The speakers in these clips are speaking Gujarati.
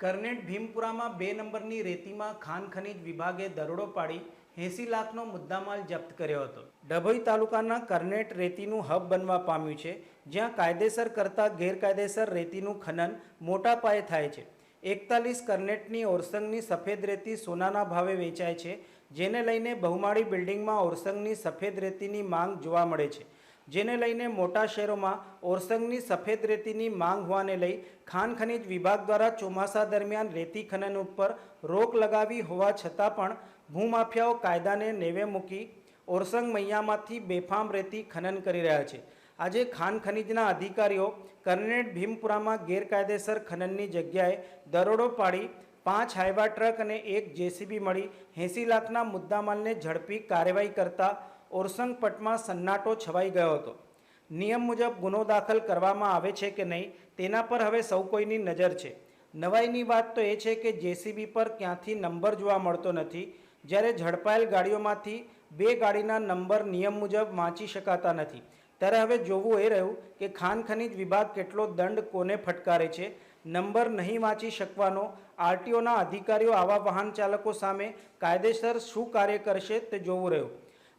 કરનેટ ભીમપુરામાં બે નંબરની રેતીમાં ખાન ખનીજ વિભાગે દરોડો પાડી એંસી લાખનો મુદ્દામાલ જપ્ત કર્યો હતો. ડભોઈ તાલુકાના કરનેટ રેતીનું હબ બનવા પામ્યું છે, જ્યાં કાયદેસર કરતાં ગેરકાયદેસર રેતીનું ખનન મોટા પાયે થાય છે. એકતાલીસ કરનેટની ઓરસંગની સફેદ રેતી સોનાના ભાવે વેચાય છે, જેને લઈને બહુમાળી બિલ્ડિંગમાં ઓરસંગની સફેદ રેતીની માંગ જોવા મળે છે. જેને લઈને મોટા શહેરોમાં ઓરસંગની સફેદ રેતીની માંગ હોવાને લઈ ખાન ખનીજ વિભાગ દ્વારા ચોમાસા દરમિયાન રેતી ખનન ઉપર રોક લગાવી હોવા છતાં પણ ભૂમાફિયાઓ કાયદાને નેવે મૂકી ઓરસંગ મૈયામાંથી બેફામ રેતી ખનન કરી રહ્યા છે. આજે ખાન ખનીજના અધિકારીઓ કરનેટ ભીમપુરામાં ગેરકાયદેસર ખનનની જગ્યાએ દરોડો પાડી પાંચ હાઇવા ટ્રક અને એક જેસીબી મળી એંસી લાખના મુદ્દામાલને ઝડપી કાર્યવાહી કરતા ઓરસંગ પટમાં સન્નાટો છવાઈ ગયો હતો. નિયમ મુજબ ગુનો દાખલ કરવામાં આવે છે કે નહીં, તેના પર હવે સૌ કોઈની નજર છે. નવાઈની વાત તો એ છે કે જેસીબી પર ક્યાંથી નંબર જોવા મળતો નથી, જ્યારે ઝડપાયેલ ગાડીઓમાંથી બે ગાડીના નંબર નિયમ મુજબ વાંચી શકાતા નથી. ત્યારે હવે જોવું એ રહ્યું કે ખાન ખનીજ વિભાગ કેટલો દંડ કોને ફટકારે છે, નંબર નહીં વાંચી શકવાનો, આરટીઓના અધિકારીઓ આવા વાહન ચાલકો સામે કાયદેસર શું કાર્ય કરશે તે જોવું રહ્યું.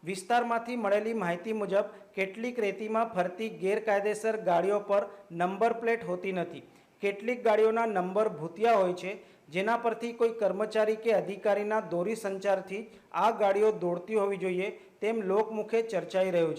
વિસ્તારમાંથી મળેલી માહિતી મુજબ, કેટલીક રેતીમાં ફરતી ગેરકાયદેસર ગાડીઓ પર નંબર પ્લેટ હોતી નથી. કેટલીક ગાડીઓના નંબર ભૂતિયા હોય છે, જેના પરથી કોઈ કર્મચારી કે અધિકારીના દોરી સંચારથી આ ગાડીઓ દોડતી હોવી જોઈએ તેમ લોકમુખે ચર્ચાઈ રહ્યું છે.